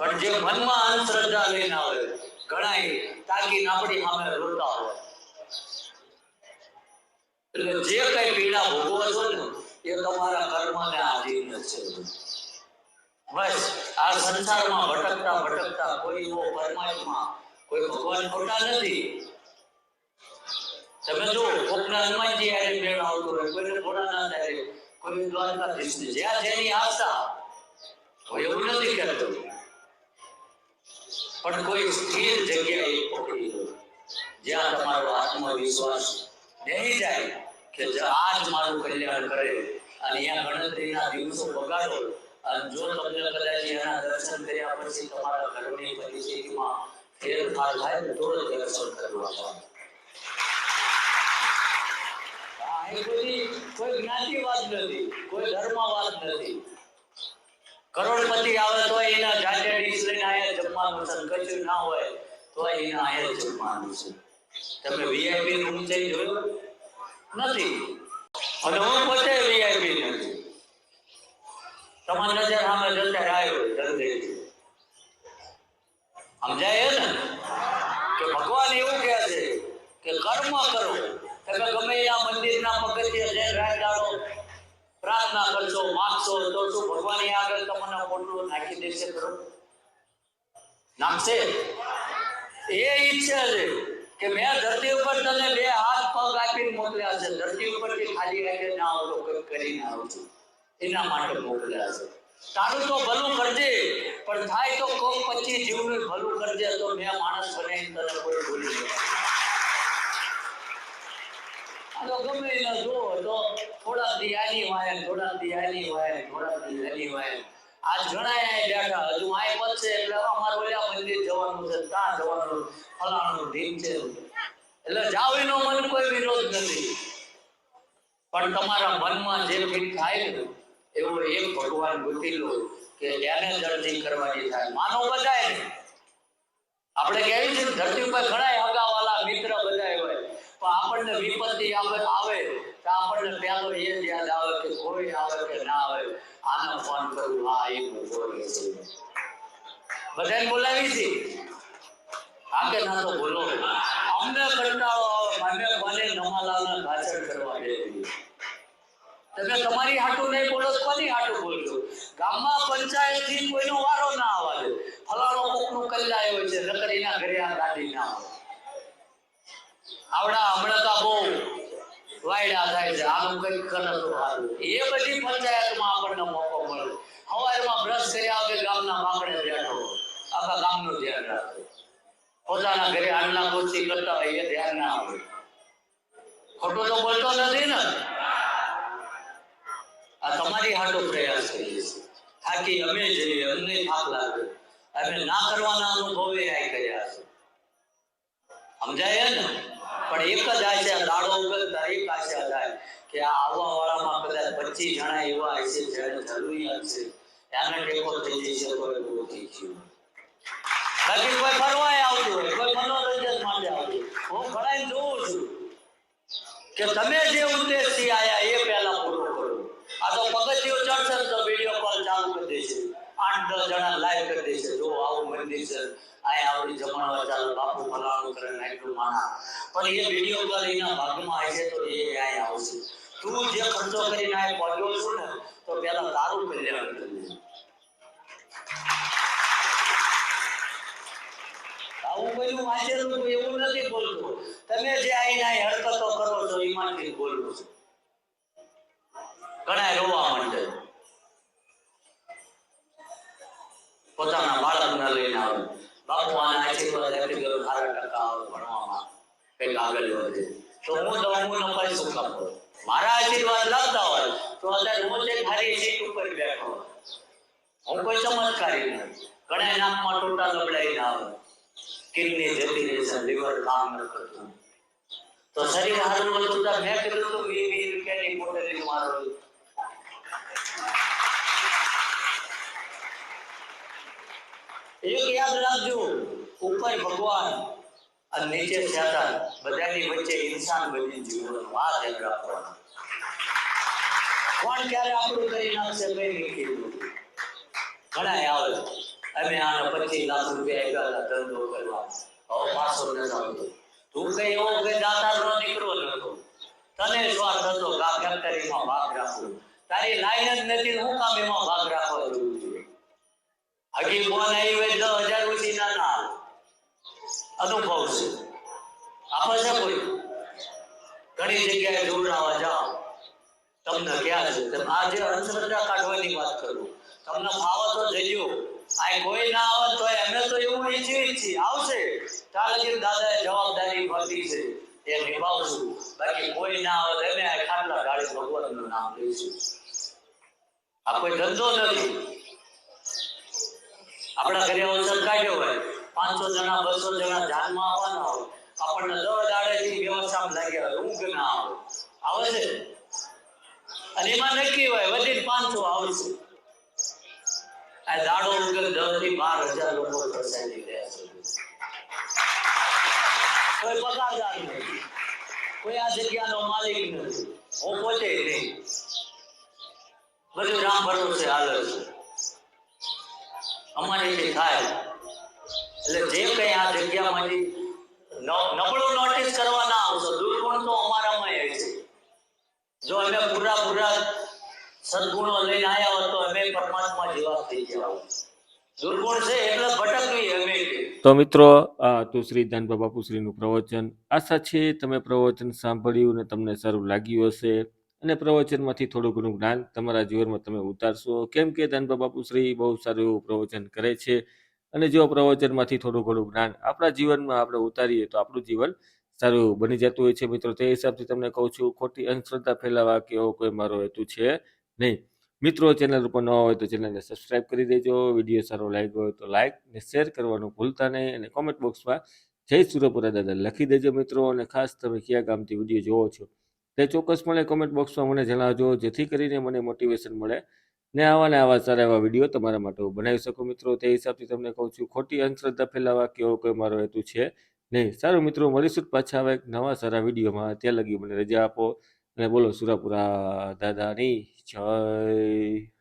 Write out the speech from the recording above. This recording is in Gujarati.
પણ જે મનમાં અંધશ્રદ્ધા લઈને આવે ઘણા તાકી આપણી સામે રોતા હોય. એટલે જે કઈ પીડા ભોગવો છો ને, એ તમારા કર્મને આધીન છે. બસ, આ સંસારમાં ભટકતા ભટકતા કોઈ એવો પરમાત્મા, કોઈ ભગવાન ખોટા નથી. તમે જો કોકના હનુમાનજી આરે મેળ આવતો હોય, કોઈને ભોળાનાથ આરે કોઈ દ્વારકાધીશ જ્યાં જેની આસ્થા એવું નથી કહેતો. પણ કોઈ સ્થિર જગ્યાએ પકડી લો જ્યાં તમારો આત્મવિશ્વાસ નહીં જાય કે આ જ મારું કલ્યાણ કરે અને અહીંયા ગણતરીના દિવસો બગાડો અને જો તમને કદાચ એના દર્શન કર્યા પછી તમારા ઘરની પરિસ્થિતિમાં ફેરફાર થાય તો જ દર્શન કરવા જાઓ. આ એ બધી કોઈ જ્ઞાતિવાદ નથી, કોઈ ધર્મવાદ નથી કરોડપતિ આવે તો એના જાતે ડીશ લઈને આયા જમવાનું છે કશું ના હોય તો એના આયા જમવાનું છે. તમે વીઆઈપી ની ઊંચાઈ જોયો? નથી. અને હું પોતે વીઆઈપી નથી તમારી નજર સામે જતા આવ્યો જલ્દી સમજાય ને? કે ભગવાન એવું કહે છે કે કર્મ કરો. તમે ગમે આ મંદિરના પગથિયે જઈને રાત દાડો હતો તો ભગવાન આગળ તમને મોટું નાખી દેશે ખરો? નાખશે એ ઈચ્છા છે કે મેં ધરતી ઉપર તને બે હાથ પગ આપીને મોકલ્યા છે. ધરતી ઉપરથી ખાલી હાથે ના આવતો કરીને છું. એના માટે મોકલ્યા છે. તારું તો ભલું કરજે, પણ થાય તો કોક પછી જીવનું ભલું કરજે તો મેં માણસ બને તને કોઈ ભૂલી નહીં આ તો ગમે એના જો તો દી આની વાય થોડા દી આની વાય થોડા દી આની વાય આજ ઘણા બેઠા. હજુ આય પતશે એટલે અમારે ઓલા મંદિર જવાનું છે, ત્યાં જવાનું. ફલાણું ઢીમ છે. એટલે જાવ એનો મન કોઈ વિરોધ નથી. પણ તમારા મનમાં જે ફીટ થાય ને, એવો એક ભગવાન ગોતી લો કે એને દર્દી કરવાની થાય. માનો બધાય આપણે કહેવી છે ધરતી ઉપર ઘણા હગાવાલા મિત્ર આપણને વિપત્તિ આવે આવે. તો આપણને પહેલો એ યાદ આવે કે કોઈ આવે કે ના આવે. આને ફોન કરું, હા, એ ઊભો છે બધાને બોલાવી છે? હા કે ના તો બોલો. અમને કંટાળો આવે, મને મને નમાલાલને ભાષણ કરવા દે? તમે તમારી હાટું નહીં બોલો કોની હાટું બોલજો? ગામમાં પંચાયતથી કોઈનો વારો ના આવે. ફલાણો કોકનું કલ્યાણ આવ્યો છે, નકરીના ઘરે આ ગાડી ના આવે. આવડા હમણાં બહુ વાયડા થાય છે. આનું કઈ કરે સારું. એ બધી પંચાયતમાં આપણને મોકો મળ્યો સવારમાં બ્રશ કર્યા વગર ગામના બાપડે બેઠો આખા ગામનું ધ્યાન રાખો. પોતાના ઘરે આંગણા કોચી કરતા હોય એ ધ્યાન ના આવે ખોટો તો બોલતો નથી ને. આ તમારી હાટો પ્રયાસ કરીએ થાકી અમે જઈએ અમને થાક લાગે. અમે ના કરવાના અનુભવે આ કર્યા છે. સમજાય ને? પણ એક જ છે, દાડો ઉગલતા એક આશા થાય કે આ આવવા વાળામાં કદાચ પચીસ જણા એવા હશે જેને જરૂરિયાત છે. એને ટેકો થઈ જશે એ બહુ થઈ ગયું બાકી કોઈ ફરવાય આવતું હોય, કોઈ મનોરંજન માટે આવતું હું ઘણા જોઉં છું કે તમે જે ઉદ્દેશથી આયા એ પહેલા પૂરો કરો. આ તો પગથિયું ચડશે તો વીડિયો કોલ ચાલુ કરી દેશે. આઠ દસ જણા લાઈવ કરી દે છે. જો આવું મંદિર છે. અહીંયા આવડી જમણવા ચાલુ, બાપુ ફલાણું કરે ને માણા. પણ એ વીડિયો કોલ એના ભાગમાં આવશે તો એ અહીંયા આવશે. તું જે ખર્ચો કરીને આ પહોંચ્યો છું ને, તો પેલા તારું કલ્યાણ કરજે આવું બધું તો એવું નથી બોલતો. તમે જે આઈના હરકતો કરો છો, ઈમાનથી બોલો છો. ઘણા રોવા માંડે પોતાના બાળકને લઈને આવે બાપુ આના આશીર્વાદ આપી ગયો સારા ટકા આવે ભણવામાં કંઈક આગળ વધે તો હું હું નપાઈ શું કામ? મારા આશીર્વાદ લાગતા હોય તો અત્યારે હું જે ખાલી સીટ ઉપર બેઠો હું કોઈ ચમત્કારી નથી. ઘણા નાકમાં ટોટા લબડાઈ ના આવે કિડની જતી રહે છે, લીવર કામ ન કરતું. તો શરીર હારું હતું તો મેં કીધું હતું વી વી રૂપિયાની પોટલી મારો એક યાદ રાખજો, ઉપર ભગવાન અને નીચે શેતાન બધાની વચ્ચે ઇન્સાન બની જીવવાનું આ ધ્યાન રાખવાનું કોણ ક્યારે આપણું કરી નાખશે કઈ નહીં કીધું. ઘણા આવે. અમે આને પચીસ લાખ રૂપિયા એકાદા ધંધો કરવા. હવે પાછો ન આવતો તું કઈ એવો કઈ દાતારનો દીકરો નતો તને સ્વાર્થ હતો કે આ ફેક્ટરીમાં ભાગ રાખવો. તારી લાઈન જ નથી, હું કામ એમાં ભાગ રાખવા જવું છે. હજી ફોન આવી હોય દસ હજાર ઉછી ના ના. અનુભવ છે. આપે છે કોઈ ઘણી જગ્યાએ જોડાવા જાઓ. તમને ક્યાં છે? તમે આજે અંધશ્રદ્ધા કાઢવાની વાત કરું. તમને ફાવો તો જજો. આ કોઈ ના આવે તો અમે તો એવું ઈચ્છીએ છીએ આવશે. દાદા દાદાએ જવાબદારી ભરતી છે. એ નિભાવશું. બાકી કોઈ ના આવે અમે આ ખાટલા ગાડી ભગવાનનું નામ લઈશું. આ કોઈ ધંધો નથી. આપણા ઘરે અવસર કાઢ્યો હોય. પાંચસો જણા, બસો જણા ધ્યાનમાં આવવાના હોય. આપણને દર દાડેથી વ્યવસ્થામાં લાગ્યા હોય, ઊંઘ ના આવે. આવે છે? અને એમાં નક્કી હોય વધીને પાંચસો આવશે આ દાડો વગર દરથી બાર હજાર લોકો પ્રસાદી રહ્યા છે. કોઈ પગારદાર નથી. કોઈ આ જગ્યાનો માલિક નથી. હું પોતે નહીં. બધું રામ ભરોસે હાલે છે. અમારે થાય એટલે જે કઈ આ જગ્યામાંથી ન- નબળું નોટિસ કરવા ના દુર્ગુણ તો અમારામાં એ છે. જો અમે પૂરા પૂરા સદગુણો લઈને આવ્યા હોત તો અમે પરમાત્મા જેવા થઈ ગયા તો મિત્રો, આ હતું શ્રી ધનબા બાપુશ્રીનું પ્રવચન. આશા છે તમે પ્રવચન સાંભળ્યું અને તમને સારું લાગ્યું હશે. અને પ્રવચનમાંથી થોડું ઘણું જ્ઞાન તમારા જીવનમાં તમે ઉતારશો. કેમ કે ધનબા બાપુશ્રી બહુ સારું એવું પ્રવચન કરે છે. અને જો પ્રવચનમાંથી થોડું ઘણું જ્ઞાન આપણા જીવનમાં આપણે ઉતારીએ તો આપણું જીવન સારું બની જતું હોય છે. મિત્રો, તે હિસાબથી તમને કહું છું, ખોટી અંધશ્રદ્ધા ફેલાવા કે એવો કોઈ મારો હેતુ છે નહીં. મિત્રો, ચેનલ ઉપર ન હોય તો ચેનલને સબસ્ક્રાઇબ કરી દેજો. વીડિયો સારો લાગ્યો હોય તો લાઇક ને શેર કરવાનું ભૂલતા નહીં અને કોમેન્ટ બોક્સમાં જય સુરપુરા દાદા લખી દેજો મિત્રો. અને ખાસ તમે કયા ગામથી વીડિયો જોવો છો તે ચોક્કસપણે કોમેન્ટ બોક્સમાં મને જણાવજો. જેથી કરીને મને મોટિવેશન મળે ને આવા ને આવા સારા એવા વીડિયો તમારા માટે હું બનાવી શકું મિત્રો? તે હિસાબથી તમને કહું છું, ખોટી અંધશ્રદ્ધા ફેલાવા કેવો કોઈ મારો હેતુ છે નહીં. સારું મિત્રો, મળીશું પાછા આવે એક નવા સારા વિડીયોમાં ત્યાં લગી મને રજા આપો અને બોલો સુરાપુરા દાદાની જય.